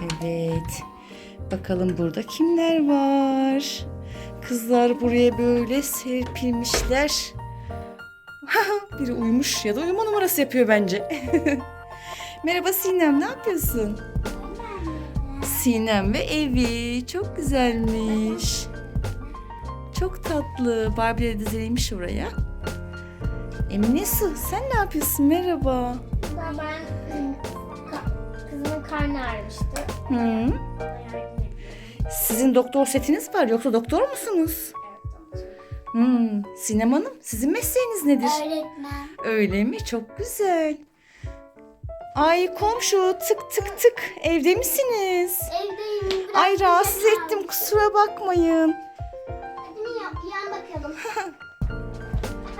Evet. Bakalım burada kimler var? Kızlar buraya böyle serpilmişler. Biri uyumuş ya da uyuma numarası yapıyor bence. Merhaba Sinem ne yapıyorsun? Sinem ve evi çok güzelmiş. Çok tatlı. Barbie de dizilmiş oraya. Emine Su sen ne yapıyorsun? Merhaba. Kızımın karnı ağrımıştı. Hı. Sizin doktor setiniz var yoksa doktor musunuz? Evet, doktor. Hmm. Sinem Hanım sizin mesleğiniz nedir? Öğretmen. Öyle mi? Çok güzel. Ay komşu tık tık tık evde misiniz? Evdeyim. Ay rahatsız ettim kusura bakmayın. Hadi mi yap? Yan bakalım.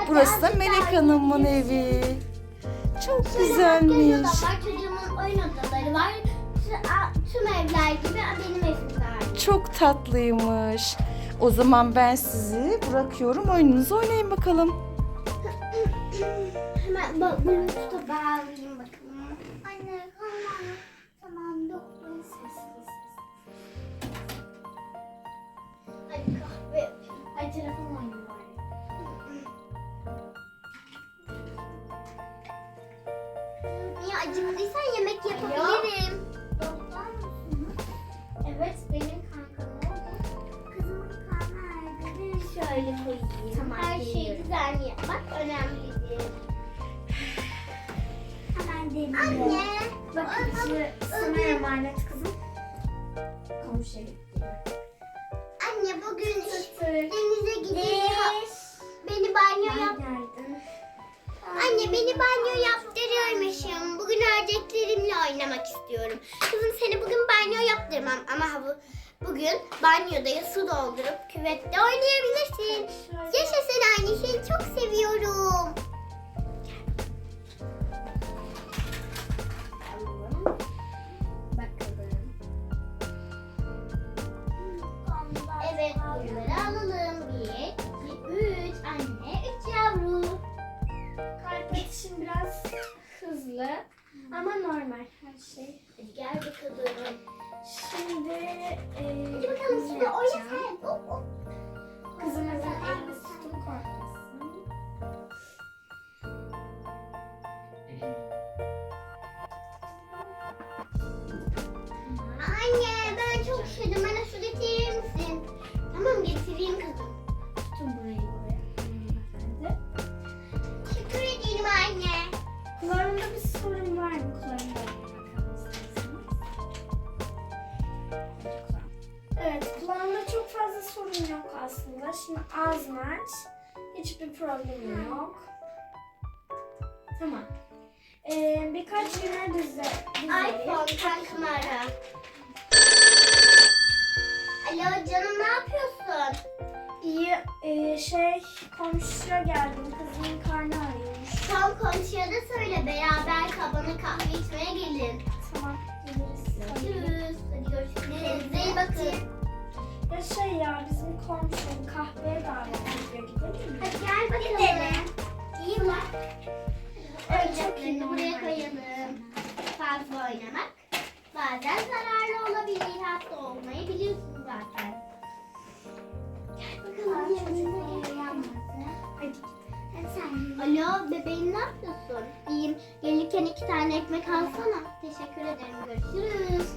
Burası da Melek Hanım'ın evi. Çok güzelmiş. var. Çocuğumun oyun odaları var. Tüm evler gibi benim evim var. Çok tatlıymış. O zaman ben sizi bırakıyorum. Oyununuzu oynayın bakalım. Hemen bak Bluetooth'a bağlayayım bakalım. Anne tamam. Tamam doktor sessiz. Ay kahve. Ay telefon oyunu Anne. Bakın şu sana emanet kızım. Komşuya gitti. Anne bugün denize gidiyoruz. Beni banyo yap. Anne beni banyo yaptırıyormuşum. Bugün ördeklerimle oynamak istiyorum. Kızım seni bugün banyo yaptırmam ama havu bugün banyoda su doldurup küvette oynayabilirsin. Yaşasın anne seni çok seviyorum. Tamam getireyim kızım. Tutun burayı buraya. Teşekkür ederim anne. Kulağında bir sorun var mı? Bakalım isterseniz. Evet, kulağında çok fazla sorun yok aslında. Şimdi ağzını aç. Hiçbir problem yok. Tamam. Ee, birkaç güne düze, düzelir. iPhone kankımı ara. Alo canım ne yapıyorsun? İyi, ee, şey komşuya geldim. Kızımın karnı ağrıyormuş. Son komşuya da söyle beraber kabana kahve içmeye gelin. Tamam, geliriz. Görüşürüz. Hadi görüşürüz. Kendinize iyi bakın. Ya şey ya, bizim komşum kahveye davet ediyor. Gidelim mi? Hadi gel bakalım. İyi mi? Oyuncaklarını buraya koyalım. Fazla oynamak bazen zararlı Hasta olmayı biliyorsun zaten. Gel bakalım. Hadi sen. Alo bebeğim ne yapıyorsun? İyiyim. Gelirken iki tane ekmek alsana. Teşekkür ederim. Görüşürüz.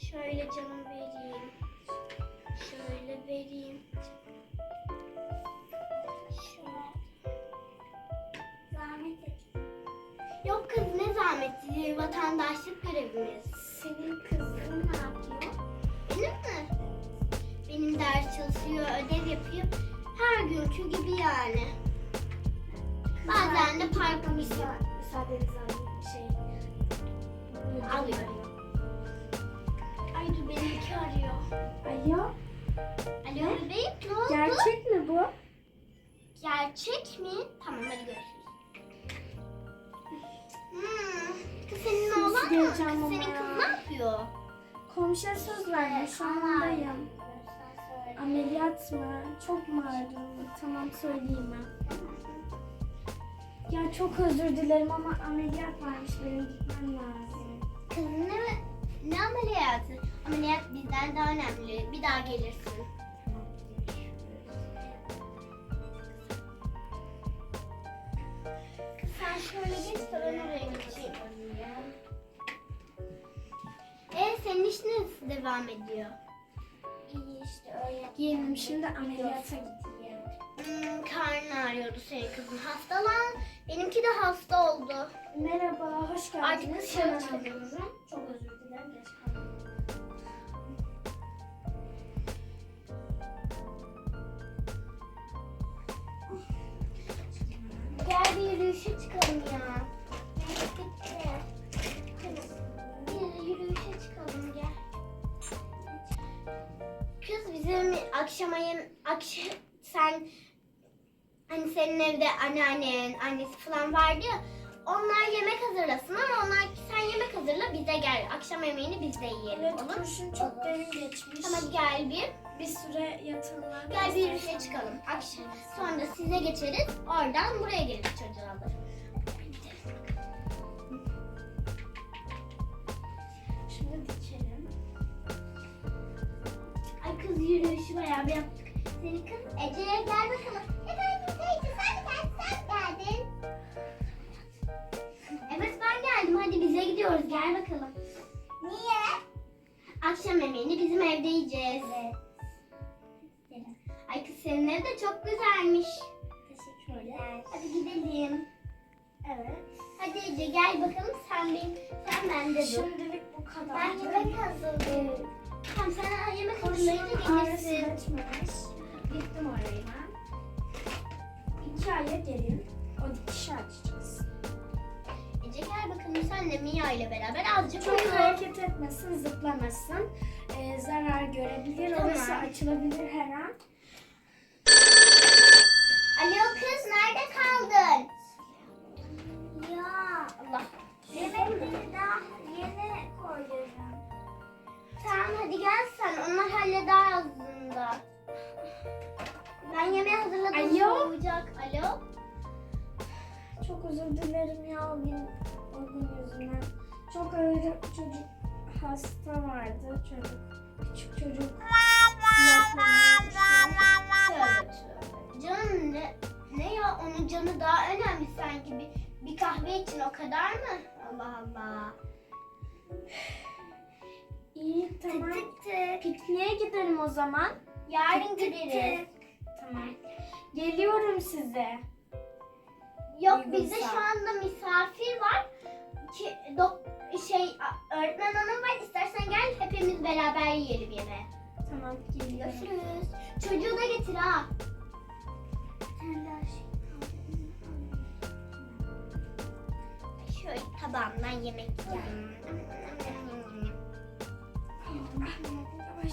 Şöyle canım vereyim. Şöyle vereyim. Şöyle. Zahmet et. Yok kız ne zahmeti vatandaşlık görevimiz. Senin kızın ne yapıyor? Benim mi? Benim ders çalışıyor, ödev yapıyor. Her günkü gibi yani. Bazen de parka gidiyor. Müsaadenizi alayım. Şey. Alıyorum. Benimki arıyor. Alo. Alo bebeğim ne oldu? Gerçek mi bu? Gerçek mi? Tamam hadi görüşürüz. Hmm. Kız senin oğlan mı? Kız geleceğim senin kız ne yapıyor? Komşuya söz verdim. Şu andayım. Ameliyat mı? Çok mu ağrıyor? Tamam söyleyeyim ben. Ya çok özür dilerim ama ameliyat varmış. Benim gitmem lazım. Kız ne, ne ameliyatı? Ameliyat bizden daha önemli. Bir daha gelirsin. Sen şöyle geç de ben oraya geçeyim. E senin iş nasıl devam ediyor? İyi işte öyle. Yeğenim şimdi ameliyata gideyim. Hmm, karnı ağrıyordu senin kızın. Hastalan. Benimki de hasta oldu. Merhaba, hoş Artık geldiniz. dışarı Hemen çıkın. alıyorum. Çok özür dilerim, geç kaldım. Gel bir yürüyüşe çıkalım ya. Bitti. Bir yürüyüşe çıkalım gel. Kız bizim akşama yem akşam sen hani senin evde anneannen, annesi falan vardı ya. Onlar yemek hazırlasın ama onlar sen yemek hazırla bize gel. Akşam yemeğini biz de yiyelim Evet, olur. kurşun çok derin geçmiş. Tamam gel bir. Bir süre yatırlar. Gel bir yürüyüşe çıkalım. Akşam sonra size geçeriz. Oradan buraya geliriz çocuğu alır. Şimdi dikelim. Ay kız yürüyüşü bayağı bir yaptık. Seni kız Ece'ye gel Evet. Hadi Ece gel bakalım sen benim sen bende dur. Şimdilik bu kadar. Ben yemek hazırlayayım. Tamam sen yemek hazırlayınca gelirsin. geçmemiş. Gittim oraya ben. İki aya gelin. O dikişi açacağız. Ece gel bakalım sen de Mia ile beraber azıcık Çok oyna. hareket etmesin, zıplamasın. Ee, zarar görebilir. Orası açılabilir her an. Tamam hadi gel sen onlar halleder aslında. Ben yemeği hazırladım. Alo? soğuyacak. Alo? Çok özür dilerim ya o gün, o gün yüzünden. Çok ağır çocuk hasta vardı çocuk. Küçük çocuk. Tövbe tövbe. Canım ne, ne ya onun canı daha önemli sanki bir, bir kahve için o kadar mı? Allah Allah. İyi tamam. Tık tık. Pikniğe gidelim o zaman. Yarın gideriz. Tamam. Geliyorum size. Yok Uygunsa. bizde şu anda misafir var. Ki, dok, şey öğretmen hanım var. İstersen gel hepimiz beraber yiyelim yemeği. Tamam geliyorum. Görüşürüz. Çocuğu da getir ha. Şöyle tabağımdan yemek yiyeyim. Yavaş.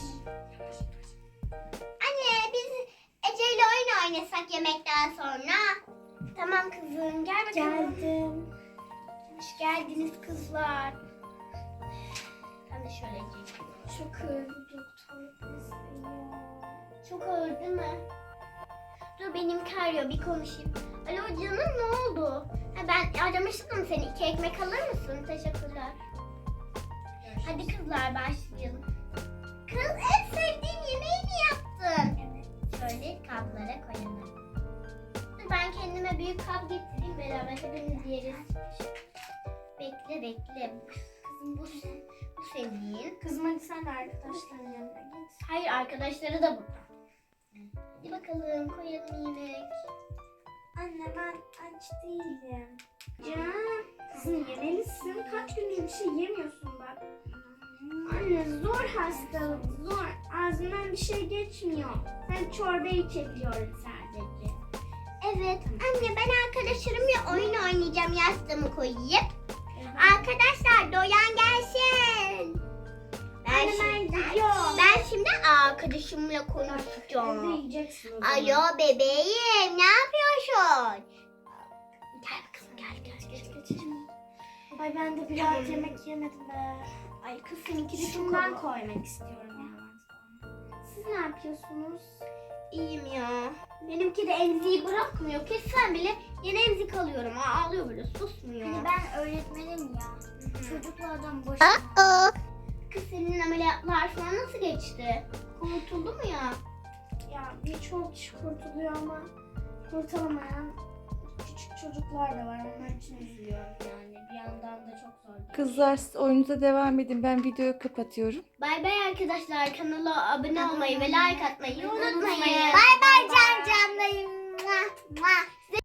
Anne biz Ece ile oyun oynasak yemekten sonra. Tamam kızım gel bakalım. Geldim. Hoş geldiniz kızlar. Ben de şöyle geçeyim. Çok ağır doktor. Çok ağır değil mi? Dur benim karıyor bir konuşayım. Alo canım ne oldu? Ha, ben aramıştım seni. İki ekmek alır mısın? Teşekkürler. Hadi kızlar başlayalım. Kız en sevdiğim yemeği mi yaptın? Evet. Şöyle kaplara koyalım. Ben kendime büyük kap getireyim beraber hepimiz yeriz. Bekle bekle. Kızım bu, bu senin. Kızım hadi sen de arkadaşların yanına git. Hayır arkadaşları da burada. Hadi bakalım koyalım yemek. Anne ben aç değilim. Ya kızım yemelisin. Kaç gündür bir şey yemiyorsun bak. Anne zor hastalık zor. Ağzından bir şey geçmiyor. Ben çorba içebiliyorum sadece. Evet anne ben arkadaşlarımla oyun oynayacağım yastığımı koyayım. Arkadaşlar doyan gelsin. Ben Anne şimdi, ben gidiyorum. ben şimdi arkadaşımla konuşacağım. Alo bebeğim ne yapıyorsun? Ay ben de biraz yemek yemedim be. Ay kız seninki de çok havalı. koymak istiyorum ya ben. Siz ne yapıyorsunuz? İyiyim ya. Benimki de emziği bırakmıyor. Kessen bile yine emzik alıyorum. Ağlıyor böyle susmuyor. Hani ben öğretmenim ya. Çocuklardan boşuna. Kız senin ameliyatlar falan nasıl geçti? Kurtuldu mu ya? Ya birçok kişi kurtuluyor ama kurtulamayan çocuklar da var. Onlar için üzülüyorum yani. Bir yandan da çok zor. Kızlar siz oyunuza devam edin. Ben videoyu kapatıyorum. Bay bay arkadaşlar. Kanala abone olmayı ve like atmayı unutmayın. unutmayın. Bay bay can canlarım.